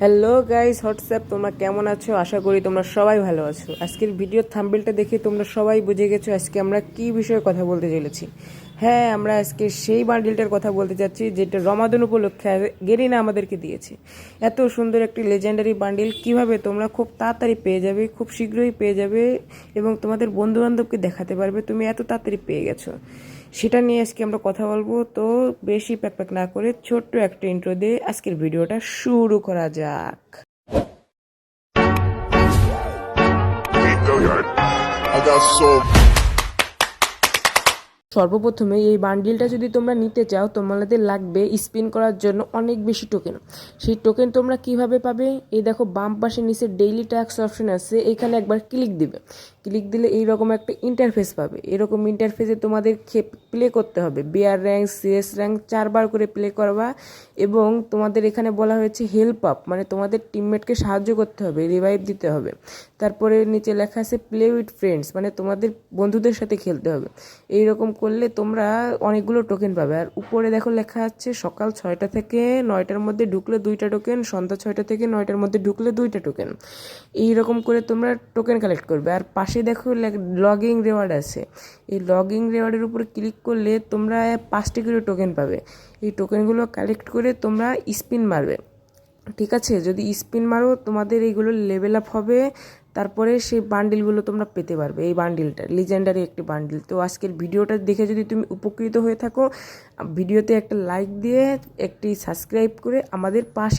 Hello guys WhatsApp তোমরা কেমন আছো? আশা করি তোমরা সবাই ভালো আছো। আজকের ভিডিওর থাম্বেলটা দেখে তোমরা সবাই বুঝে গেছো আজকে আমরা কি বিষয়ে কথা বলতে চলেছি। হ্যাঁ আমরা আজকে সেই বান্ডিলটার কথা বলতে চাচ্ছি যেটা রমাদন উপলক্ষে গেরিনা আমাদেরকে দিয়েছে। এত সুন্দর একটি লেজেন্ডারি বান্ডিল কীভাবে তোমরা খুব তাড়াতাড়ি পেয়ে যাবে, খুব শীঘ্রই পেয়ে যাবে এবং তোমাদের বন্ধু বান্ধবকে দেখাতে পারবে, তুমি এত তাড়াতাড়ি পেয়ে গেছো। সেটা নিয়ে আজকে আমরা কথা বলব। তো বেশি প্যাক প্যাক না করে ছোট্ট একটা ইন্ট্রো দিয়ে আজকের ভিডিওটা শুরু করা যাক। সর্বপ্রথমে এই বান্ডিলটা যদি তোমরা নিতে চাও, তোমাদের লাগবে স্পিন করার জন্য অনেক বেশি টোকেন সেই টোকেন তোমরা কীভাবে পাবে? এই দেখো, বাম পাশে নিচে ডেইলি ট্যাক্স অপশন আছে, এখানে একবার ক্লিক দিবে। ক্লিক দিলে এইরকম একটা ইন্টারফেস পাবে। এরকম ইন্টারফেসে তোমাদের প্লে করতে হবে। বিআর র্যাঙ্ক সিএস র্যাঙ্ক চারবার করে প্লে করবা এবং তোমাদের এখানে বলা হয়েছে হেল্প আপ মানে তোমাদের টিমমেটকে সাহায্য করতে হবে রিভাইভ দিতে হবে। তারপরে নিচে লেখা আছে প্লে উইথ ফ্রেন্ডস মানে তোমাদের বন্ধুদের সাথে খেলতে হবে। এই রকম করলে তোমরা অনেকগুলো টোকেন পাবে। আর উপরে দেখো লেখা আছে, সকাল ছয়টা থেকে নয়টার মধ্যে ঢুকলে দুইটা টোকেন সন্ধ্যা ছয়টা থেকে নয়টার মধ্যে ঢুকলে দুইটা টোকেন এই রকম করে তোমরা টোকেন কালেক্ট করবে। আর পাশে দেখো লগিং রেওয়ার্ড আছে। এই লগিং রেওয়ার্ডের উপরে ক্লিক করলে তোমরা পাঁচটি করে টোকেন পাবে। এই টোকেনগুলো কালেক্ট করে তোমরা স্পিন মারবে। ঠিক আছে? যদি স্পিন মারো, তোমাদের এইগুলো লেভেল আপ হবে। তারপরে সেই বান্ডিলগুলো তোমরা পেতে পারবে। এই বান্ডিলটা লিজেন্ডারি একটি বান্ডিল তো আজকের ভিডিওটা দেখে যদি তুমি উপকৃত হয়ে থাকো, ভিডিওতে একটা লাইক দিয়ে একটি সাবস্ক্রাইব করে আমাদের পাশে